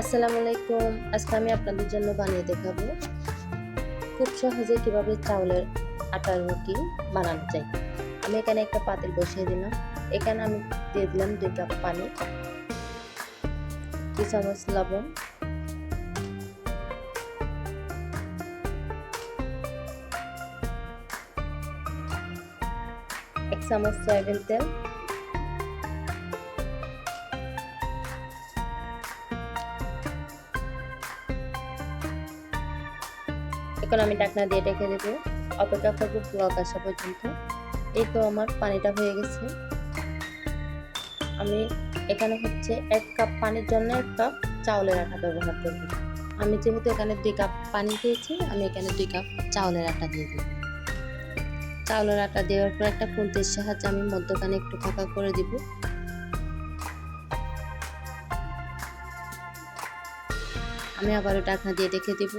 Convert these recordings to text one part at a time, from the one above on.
আসসালামু আলাইকুম। আজকে আমি আপনাদের জন্য বানিয়ে দেখাবো খুব সহজে কীভাবে চাউলের আটার রুটি বানানো যায়। আমি এখানে একটা পাতিল বসিয়ে দিলাম। এখানে আমি দিয়ে দিলাম দুই কাপ পানি দু চামচ লবণ। এক চামচ সয়াবিন তেল। এখন আমি ডাকনা দিয়ে রেখে দেবো। অপেক্ষা করব ব্লক আসা পর্যন্ত। এই তো আমার পানিটা হয়ে গেছে। আমি এখানে হচ্ছে এক কাপ পানির জন্য এক কাপ চাউলের আটা ব্যবহার করব। আমি যেহেতু এখানে দুই কাপ পানি দিয়েছি, আমি এখানে দুই কাপ চাউলের আটা দিয়ে দিই চাউলের আটা দেওয়ার পর একটা খুন্তির সাহায্যে আমি মধ্যখানে একটু ফাঁকা করে দিব। আমি আবারও ডাকনা দিয়ে রেখে দিব।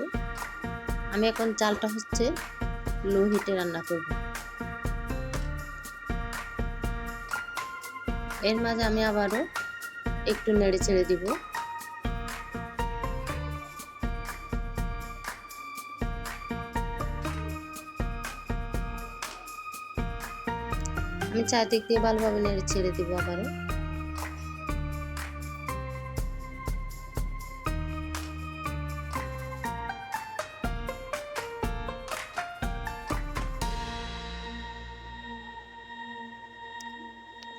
আমি এখন চালটা হচ্ছে লো হিটে রান্না করব। এর মাঝে আমি আবারও একটু নেড়ে ছেড়ে দিব। আমি চারদিক দিয়ে ভালোভাবে নেড়ে ছেড়ে দিব আবারও।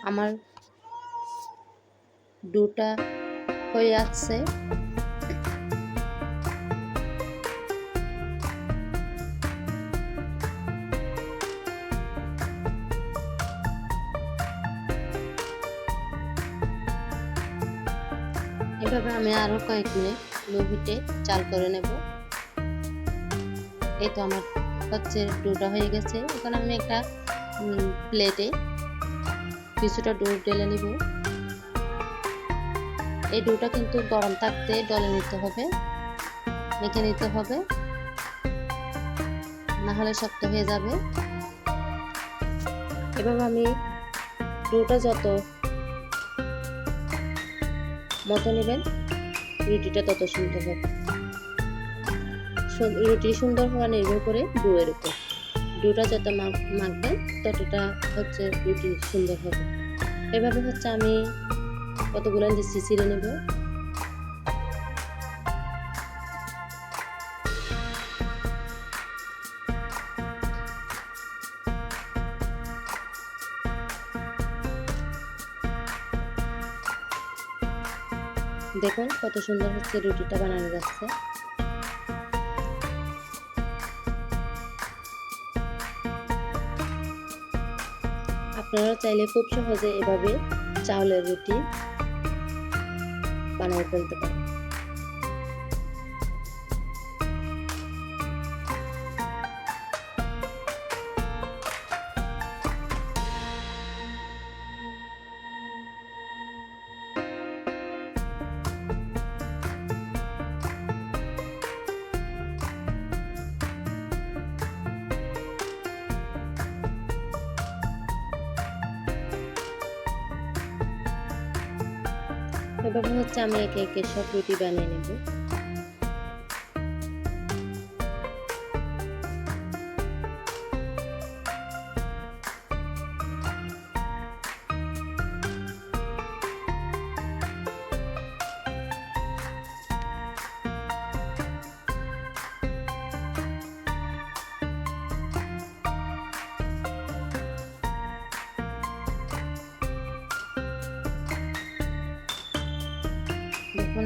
আমার দুটা হয়ে যাচ্ছে এভাবে আমি আরও কয়েক মিনিট লো হিটে চাল করে নেব। এই তো আমার হচ্ছে ডোটা হয়ে গেছে। এখন আমি একটা প্লেটে কিছুটা ডো ঢেলে নিব। এই ডোটা কিন্তু গরম থাকতে ডলে নিতে হবে, মেখে নিতে হবে, না হলে শক্ত হয়ে যাবে। এভাবে আমি ডোটা যত মতো নেবেন, রুটিটা তত সুন্দর হবে। রুটি সুন্দর হওয়া নির্ভর করে ডোয়ের উপর। ডোটা যত মাখবেন ততটা হচ্ছে রুটি সুন্দর হবে। এভাবে হচ্ছে আমি কতগুলো দিচ্ছি ছিঁড়ে নেব। দেখুন কত সুন্দর হচ্ছে রুটিটা বানানো যাচ্ছে। আপনারা চাইলে খুব সহজে এভাবে চাউলের রুটি বানিয়ে ফেলতে পারেন। এভাবে হচ্ছে আমি একে একে সব রুটি বানিয়ে নেব।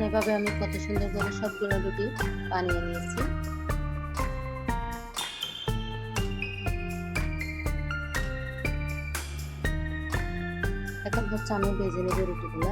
এভাবে আমি কত সুন্দর করে সবগুলো রুটি বানিয়ে নিয়েছি। এখন হচ্ছে আমি ভেজে নেব রুটিগুলো।